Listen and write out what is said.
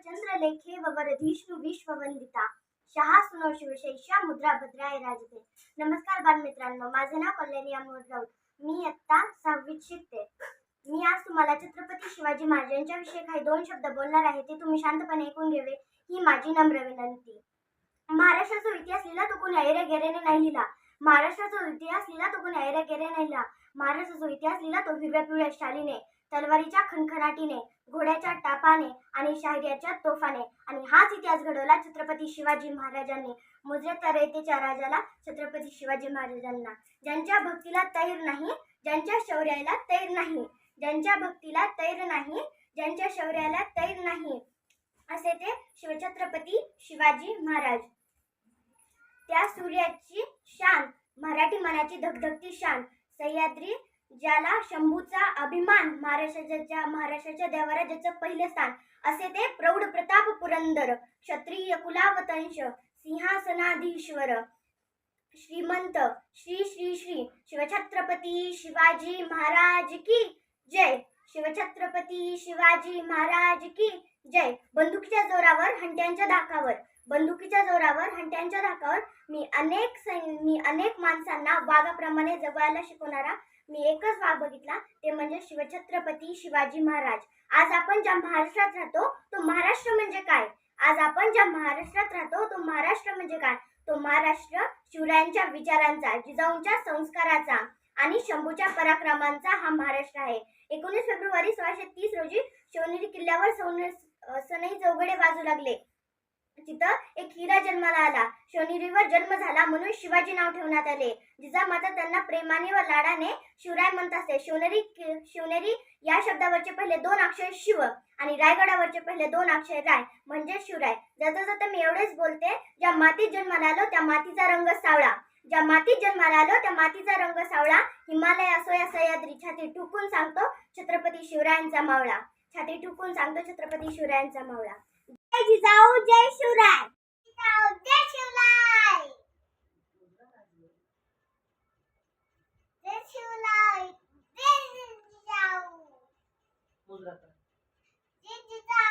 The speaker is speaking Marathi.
चंद्रलेखे वरधिष्णू विश्ववंदिता शहा सुनो शिवशैषा मुद्रा भद्राय राजते नमस्कार बालमित्रांनो माझे नाव कल्याणी अमोल राऊत मी आत्ता सहावीत शिकते मी आज तुम्हाला छत्रपती शिवाजी महाराजांच्या विषयी काही दोन शब्द बोलणार आहे ते तुम्ही शांतपणे ऐकून घ्यावे ही माझी नम्र विनंती महाराष्ट्राचा इतिहास लिहिला तो कोणी ऐरे गेरेने नाही लिहिला महाराष्ट्राचा इतिहास लिहिला तो कोणी ऐरे गेरे नाही लिहिला महाराष्ट्राचा इतिहास लिहिला तो हिरव्या पिवळ्या शालीने तलवारीच्या खणखणाटीने घोड्याच्या टापाने आणि शाहिर्याच्या तोफाने. आणि हाच इतिहास घडवला छत्रपती शिवाजी महाराजांनी. मुजरे तरेतेच्या राजाला छत्रपती शिवाजी महाराजांना. ज्यांच्या भक्तीला तैर नाही ज्यांच्या शौर्याला तैर नाही. ज्यांच्या भक्तीला तैर नाही ज्यांच्या शौर्याला तैर नाही. असे ते शिवछत्रपती शिवाजी महाराज. त्या सूर्याची शान मराठी मनाची धगधगती शान. सह्याद्री ज्याला शंभूचा अभिमान महाराष्ट्राच्या महाराष्ट्राच्या देवारा पहिले स्थान असे ते प्रौढ प्रताप पुरंदर क्षत्रिय कुलावतंश सिंहासनाधीश्वर श्रीमंत श्री श्री श्री शिवछत्रपती शिवाजी महाराज की जय. शिवछत्रपती शिवाजी महाराज की जय. बंदुकीच्या जोरावर हंट्यांच्या धाकावर बंदुकीच्या जोरावर हंट्यांच्या धाकावर मी अनेक सैन मी अनेक माणसांना वाघाप्रमाणे जगायला शिकवणारा मी एकच वाघ बघितला ते म्हणजे शिवछत्रपती शिवाजी महाराज. आज आपण ज्या महाराष्ट्रात राहतो तो महाराष्ट्र म्हणजे काय? आज आपण ज्या महाराष्ट्रात राहतो तो महाराष्ट्र म्हणजे काय? तो महाराष्ट्र शिवरायांच्या विचारांचा जिजाऊंच्या संस्काराचा आणि शंभूच्या पराक्रमांचा हा महाराष्ट्र आहे. एकोणीस फेब्रुवारी सोळाशे तीस रोजी शिवनेरी किल्ल्यावर सौन सनई चौघडे वाजू लागले. तिथं एक हिरा जन्माला आला. शिवनेरीवर जन्म झाला म्हणून शिवाजी नाव ठेवण्यात आले. जिजामाता त्यांना प्रेमाने व लाडाने शिवराय म्हणत असते. शिवनेरी शिवनेरी या शब्दावरचे पहिले दोन अक्षर शिव आणि रायगडावरचे पहिले दोन अक्षर राय म्हणजे शिवराय. जसं जसं मी एवढेच बोलते ज्या मातीत जन्माला आलो त्या मातीचा रंग सावळा. ज्या मातीत जन्माला आलो त्या मातीचा रंग सावळा. हिमालय असो या सह्याद्री छाती ठुकून सांगतो छत्रपती शिवरायांचा मावळा. छाती ठुकून सांगतो छत्रपती शिवरायांचा मावळा. जिजाऊ जय शिवराय जिजाऊ जय शिवराय जय शिवराय जय जिजाऊ जय जिजाऊ